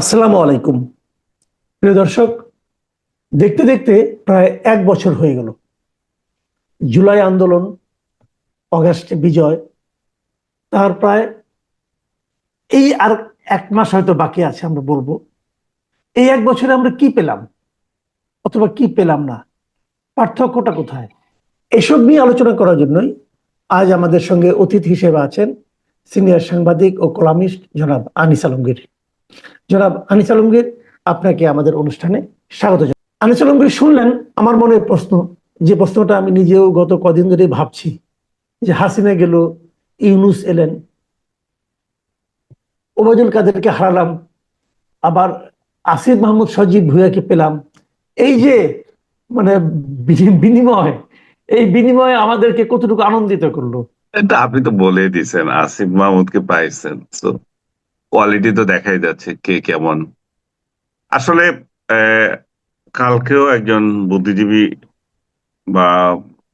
আসসালামু আলাইকুম। প্রিয় দর্শক, দেখতে দেখতে প্রায় এক বছর হয়ে গেল। জুলাই আন্দোলন, অগাস্টে বিজয়, তার প্রায় এই আর এক মাস হয়তো বাকি আছে আমরা বলব। এই এক বছরে আমরা কি পেলাম? অথবা কি পেলাম না? পার্থক্যটা কোথায়? এসব নিয়ে আলোচনা করার জন্যই আজ আমাদের সঙ্গে অতিথি হিসেবে আছেন সিনিয়র সাংবাদিক ও কলামিস্ট জনাব আনিস আলমগীর। জনাব আনিস আলমগীর, আপনাকে আমাদের অনুষ্ঠানে স্বাগত আনিস আলমগীর, শুনলেন আমার মনের প্রশ্ন, যে প্রশ্নটা আমি নিজেও গত কদিন ধরে ভাবছি, যে হাসিনা গেল, ইউনুস এলেন, ওবায়দুল কাদেরকে হারালাম, আবার আসিফ মাহমুদ সজীব ভুইয়াকে পেলাম। এই যে মানে বিনিময়, এই বিনিময়ে আমাদেরকে কতটুকু আনন্দিত করল? এটা আপনি তো বলে দিয়েছেন, আসিফ মাহমুদকে পাইছেন কোয়ালিটি তো দেখাই যাচ্ছে কে কেমন। আসলে কালকেও একজন বুদ্ধিজীবী বা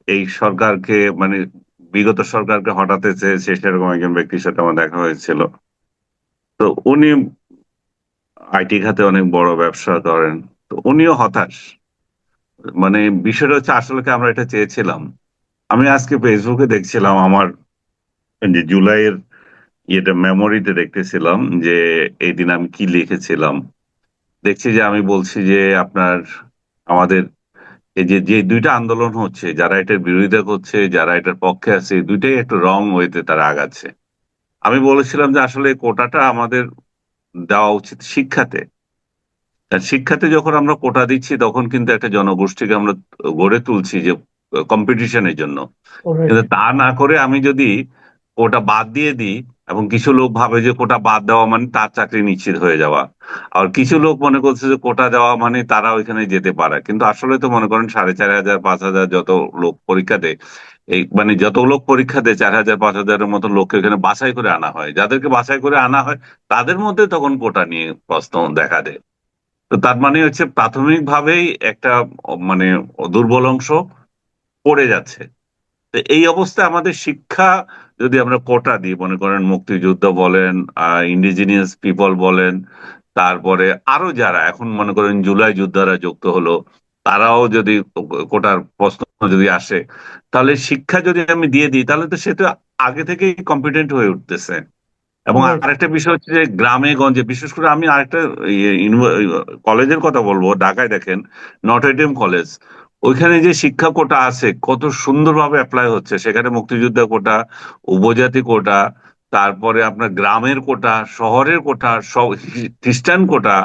এই সরকারকে মানে বিগত সরকারকে হটাতে চেয়েছে সেরকম একজন ব্যক্তির সাথে আমার দেখা হয়েছিল। তো উনি আইটি খাতে অনেক বড় ব্যবসা করেন। তো উনিও হতাশ। মানে বিষয়টা হচ্ছে আসলে আমরা এটা চেয়েছিলাম। আমি আজকে ফেসবুকে দেখছিলাম আমার যে জুলাইয়ের ইয়েটা মেমোরিতে দেখতেছিলাম যে এই দিন আমি কি লিখেছিলাম। দেখছি যে আমি বলছি যে আপনার আমাদের এই যে যে দুইটা আন্দোলন হচ্ছে যারা এটার বিরোধিতা করছে যারা এটার পক্ষে আছে দুইটাই একটু রং ওয়েতে তারা আগাচ্ছে। আমি বলেছিলাম যে আসলে কোটাটা আমাদের দেওয়া উচিত শিক্ষাতে। আর শিক্ষাতে যখন আমরা কোটা দিচ্ছি তখন কিন্তু একটা জনগোষ্ঠীকে আমরা গড়ে তুলছি যে কম্পিটিশনের জন্য। কিন্তু তা না করে আমি যদি কোটা বাদ দিয়ে দিই এবং কিছু লোক ভাবে যে কোটা বাদ দেওয়া মানে তার চাকরি নিশ্চিত হয়ে যাওয়া। আর কিছু লোক মনে করছে যে কোটা দেওয়া মানে তারা ওইখানে যেতে পারে। কিন্তু আসলে তো মনে করেন সাড়ে চার হাজার, পাঁচ হাজার যত লোক পরীক্ষা দেয়, এই মানে যত লোক পরীক্ষা দেয়, চার হাজার, পাঁচ হাজারের মতো লোককে এখানে বাছাই করে আনা হয়। যাদেরকে বাছাই করে আনা হয়, তাদের মধ্যে তখন কোটা নিয়ে প্রশ্ন দেখা দেয়। তো তার মানে হচ্ছে প্রাথমিকভাবেই একটা মানে দুর্বল অংশ পড়ে যাচ্ছে। এই অবস্থায় আমাদের শিক্ষা যদি আমরা কোটা দিই মনে করেন মুক্তিযুদ্ধ বলেন ইন্ডিজিনিয়াস পিপল বলেন তারপরে আরও যারা এখন মনে করেন জুলাই যোদ্ধারা যুক্ত হলো তারাও যদি কোটার প্রশ্ন যদি আসে তাহলে শিক্ষা যদি আমি দিয়ে দিই তাহলে তো সে তো আগে থেকেই কম্পিটেন্ট হয়ে উঠতেছে। এবং আরেকটা বিষয় হচ্ছে যে গ্রামে গঞ্জে বিশেষ করে আমি আরেকটা কলেজের কথা বলব ঢাকায় দেখেন নটরডেম কলেজ ওইখানে যে শিক্ষা কোটা আছে, কত সুন্দরভাবে অ্যাপ্লাই হচ্ছে। সেখানে মুক্তিযোদ্ধা কোটা, উপজাতি কোটা, তারপরে আপনার গ্রামের কোটা, শহরের কোটা, সব খ্রিস্টান কোটা,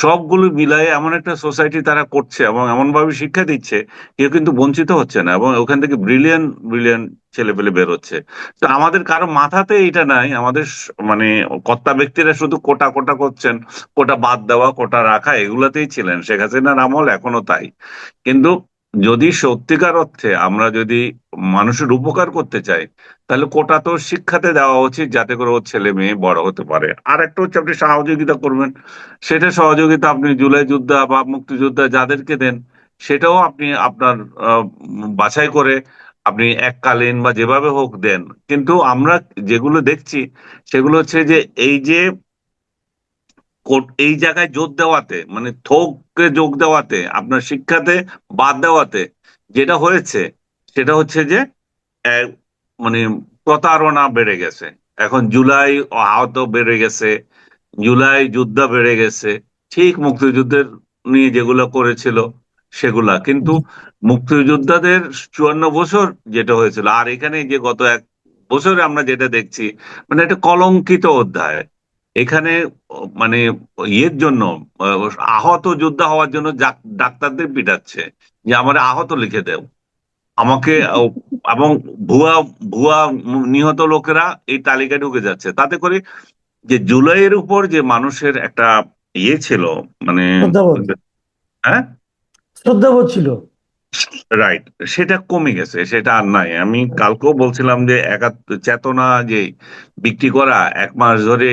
সবগুলো মিলায়ে এমন একটা সোসাইটি তারা করছে এবং এমনভাবে শিক্ষা দিচ্ছে, কেউ কিন্তু বঞ্চিত হচ্ছে না এবং ওখান থেকে ব্রিলিয়ান ব্রিলিয়ান ছেলে পেলে বেরোচ্ছে তো আমাদের কারও মাথাতে এটা নাই। আমাদের মানে কর্তা ব্যক্তিরা শুধু কোটা কোটা করছেন, কোটা বাদ দেওয়া, কোটা রাখা, এগুলাতেই ছিলেন। শেখ হাসিনার আমল এখনও তাই। কিন্তু যদি সত্যিকার অর্থে আমরা যদি মানুষের উপকার করতে চাই, তাহলে কোটা তো শিক্ষাতে দেওয়া উচিত যাতে করে ওর ছেলে মেয়ে বড় হতে পারে। আর একটা হচ্ছে আপনি সহযোগিতা করবেন। সেটা সহযোগিতা আপনি জুলাই যোদ্ধা বা মুক্তিযোদ্ধা যাদেরকে দেন, সেটাও আপনি আপনার বাছাই করে আপনি এককালীন বা যেভাবে হোক দেন। কিন্তু আমরা যেগুলো দেখছি, সেগুলো হচ্ছে যে এই যে এই জায়গায় জোর দেওয়াতে মানে থোককে যোগ দেওয়াতে, আপনার শিক্ষাতে বাদ দেওয়াতে যেটা হয়েছে, সেটা হচ্ছে যে মানে প্রতারণা বেড়ে গেছে। এখন জুলাই আহত বেড়ে গেছে, জুলাই যুদ্ধ বেড়ে গেছে, ঠিক মুক্তিযুদ্ধের নিয়ে যেগুলো করেছিল সেগুলা। কিন্তু মুক্তিযোদ্ধাদের চুয়ান্ন বছর যেটা হয়েছিল, আর এখানে যে গত এক বছরে আমরা যেটা দেখছি মানে একটা কলঙ্কিত অধ্যায়। এখানে মানে ইয়ের জন্য আহত যোদ্ধা হওয়ার জন্য ডাক্তারদের পিটাচ্ছে। যে আমার আহত লিখে দেও। আমাকে এবং ভুয়া ভুয়া নিহত লোকেরা এই তালিকায় ঢুকে যাচ্ছে। তাতে করে যে জুলাইয়ের উপর যে মানুষের একটা ইয়ে ছিল মানে হ্যাঁ? শ্রদ্ধাবোধ ছিল। রাইট সেটা কমে গেছে সেটা আর নাই। আমি কালকেও বলছিলাম যে একাত্ম চেতনা যে বিক্রি করা এক মাস ধরে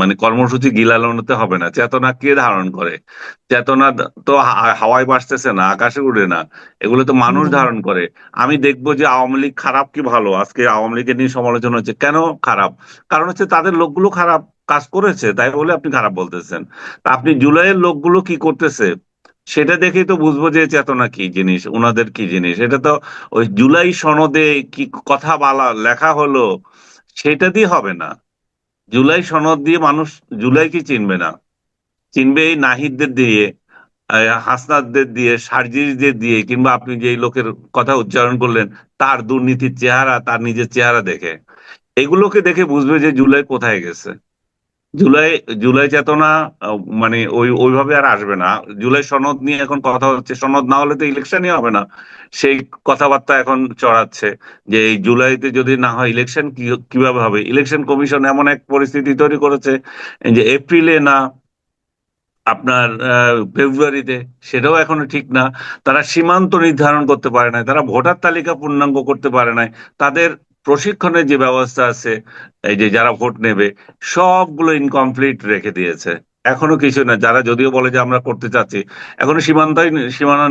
মানে কর্মসূচি গিলানোতে হবে না। চেতনা কে ধারণ করে? চেতনা তো হাওয়ায় বাসতেছে না আকাশে উড়ে না। এগুলো তো মানুষ ধারণ করে। আমি দেখব যে আওয়ামী লীগ খারাপ কি ভালো? আজকে আওয়ামী লীগের নিয়ে সমালোচনা হচ্ছে। কেন খারাপ? কারণ হচ্ছে তাদের লোকগুলো খারাপ কাজ করেছে তাই বলে আপনি খারাপ বলতেছেন। তা আপনি জুলাইয়ের লোকগুলো কি করতেছে? সেটা দেখেই তো বুঝব যে চেতনা কি জিনিস ওনাদের কি জিনিস। এটা তো ওই জুলাই সনদে কি কথা বলা, লেখা হলো, সেটা দিয়ে হবে না। জুলাই সনদ দিয়ে মানুষ, জুলাই কি চিনবে না? চিনবে এই নাহিদদের দিয়ে হাসনাদদের দিয়ে সার্জিদের দিয়ে, কিংবা আপনি যে লোকের কথা উচ্চারণ করলেন, তার দুর্নীতির চেহারা, তার নিজের চেহারা দেখে। এগুলোকে দেখে বুঝবে যে জুলাই কোথায় গেছে। জুলাই জুলাই চেতনা মানে ওই, ওইভাবে আর আসবে না। জুলাই সনদ নিয়ে এখন কথা হচ্ছে। সনদ না হলে তো ইলেকশনই হবে না। সেই কথাবার্তা এখন চড়াচ্ছে যে এই জুলাইতে যদি না হয় ইলেকশন কীভাবে হবে? ইলেকশন কমিশন এমন এক পরিস্থিতি তৈরি করেছে যে এপ্রিলে না, আপনার ফেব্রুয়ারিতে, সেটাও এখনও ঠিক না। তারা সীমান্ত নির্ধারণ করতে পারে না তারা ভোটার তালিকা পূর্ণাঙ্গ করতে পারে নাই। তাদের প্রশিক্ষণের যে ব্যবস্থা আছে, এই যে যারা ভোট নেবে, সবগুলো ইনকমপ্লিট রেখে দিয়েছে। এখনও কিছু না, যারা যদিও বলে যে আমরা করতে চাচ্ছি, এখনও সীমান্ত সীমানা